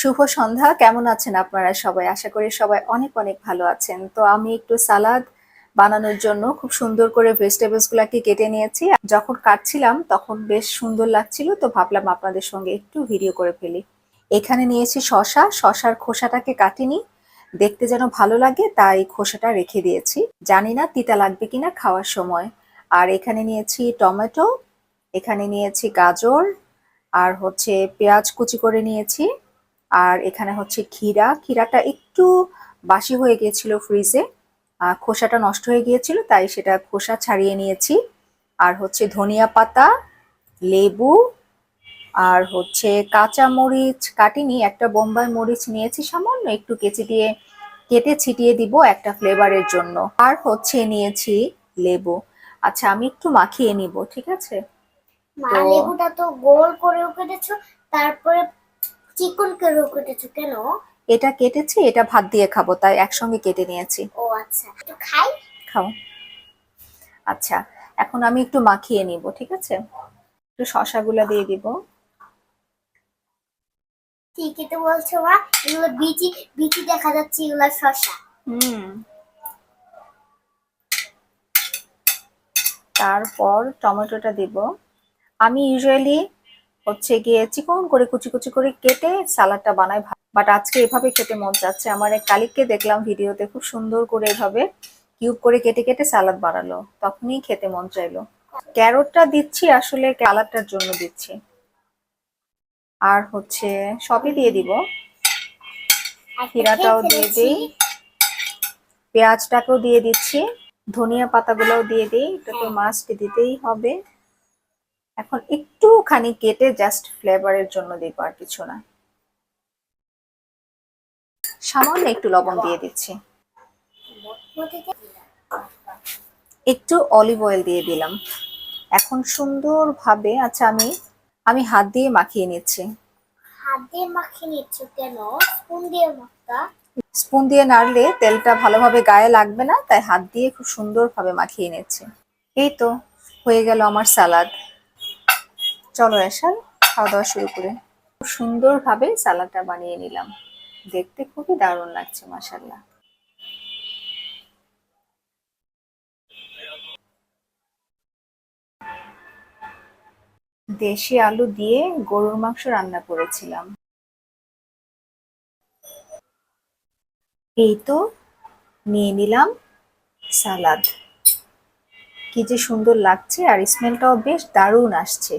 শুভ সন্ধ্যা। কেমন আছেন আপনারা সবাই? আশা করি সবাই অনেক অনেক ভালো আছেন। তো আমি একটু সালাদ বানানোর জন্য খুব সুন্দর করে ভেজিটেবলস গুলাকে কেটে নিয়েছি। যখন কাটছিলাম তখন বেশ সুন্দর লাগছিল, তো ভাবলাম আপনাদের সঙ্গে একটু ভিডিও করে ফেলি। এখানে নিয়েছি শশা শশার খোসাটাকে কাটিনি। দেখতে যেন ভালো লাগে, তাই খোসাটা রেখে দিয়েছি। জানি না তিতা লাগবে কিনা খাওয়ার সময়। আর এখানে নিয়েছি টমেটো, এখানে নিয়েছি গাজর, আর হচ্ছে পেঁয়াজ কুচি করে নিয়েছি। আর এখানে হচ্ছে ক্ষীরা। ক্ষীরাটা একটু বাসি হয়ে গিয়েছিল ফ্রিজে খোসাটা নষ্ট হয়ে গিয়েছিল, তাই সেটা খোসা ছাড়িয়ে নিয়েছি। আর হচ্ছে ধনিয়া পাতা, লেবু, আর হচ্ছে কাঁচা মরিচ কাটিনি, একটা বোম্বাই মরিচ নিয়েছি সামান্য, একটু কেচি দিয়ে কেটে ছিটিয়ে দিব একটা ফ্লেভারের জন্য। আর হচ্ছে নিয়েছি লেবু। আচ্ছা আমি একটু মাখিয়ে নিব, ঠিক আছে? মা, লেবুটা তো গোল করেও কেটেছো তারপরে চিকন করেও কেটেছো কেন? এটা কেটেছি এটা ভাত দিয়ে খাব তাই একসঙ্গে কেটে নিয়েছি। ও আচ্ছা একটু খাই? খাও। আচ্ছা এখন আমি একটু মাখিয়ে নিব ঠিক আছে? একটু শশাগুলা দিয়ে দিব। ঠিকই তো বলছো মা এগুলো বিচি বিচি দেখা যাচ্ছে এগুলো শশা। হুম। তারপর টমেটোটা দিব। আমি ইউজুয়ালি হচ্ছে গিয়ে চিকন করে কুচি কুচি করে কেটে সালাডটা বানাই বাট আজকে এভাবে খেতে মন চাচ্ছে। আমার এক কালিককে দেখলাম ভিডিওতে খুব সুন্দর করে এভাবে কিউব করে কেটে কেটে সালাদ বানালো। তখনই খেতে মন চাইলো। ক্যারটটা দিচ্ছি আসলে সালাডটার জন্য দিচ্ছি। আর হচ্ছে সবই দিয়ে দিব। খেয়ে দিয়ে। দিই। পেঁয়াজটাকেও দিয়ে দিচ্ছি। ধনিয়া পাতাগুলোও দিয়ে দিই। এটা তো হ্যাঁ। মাস্ট দিতেই হবে। এখন একটুখানি কেটে জাস্ট ফ্লেভারের জন্য দিব আর কিছু না। সামান্য একটু লবণ দিয়ে দিচ্ছি। একটু অলিভ অয়েল দিয়ে দিলাম। এখন সুন্দরভাবে আচ্ছা আমি আমি হাত দিয়ে মাখিয়ে নিচ্ছি। হাত দিয়ে মাখিয়ে নিচ্ছ কেন? স্পুন দিয়ে মাখতা। স্পুন দিয়ে নাড়লে তেলটা ভালোভাবে গায়ে লাগবে না তাই হাত দিয়ে খুব সুন্দরভাবে মাখিয়ে নিচ্ছি। এই তো হয়ে গেল আমার সালাদ। চলো এসাল খাওয়া দাওয়া শুরু করে। খুব সুন্দরভাবে সালাদটা বানিয়ে নিলাম। দেখতে খুবই দারুণ লাগছে মাসাল্লাহ দেশি আলু দিয়ে গরুর মাংস রান্না করেছিলাম। এই তো, নিয়ে নিলাম সালাদ। কি যে সুন্দর লাগছে আর স্মেলটাও বেশ দারুণ আসছে।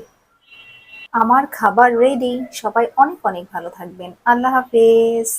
আমার খাবার রেডি সবাই অনেক অনেক ভালো থাকবেন। আল্লাহ হাফেজ।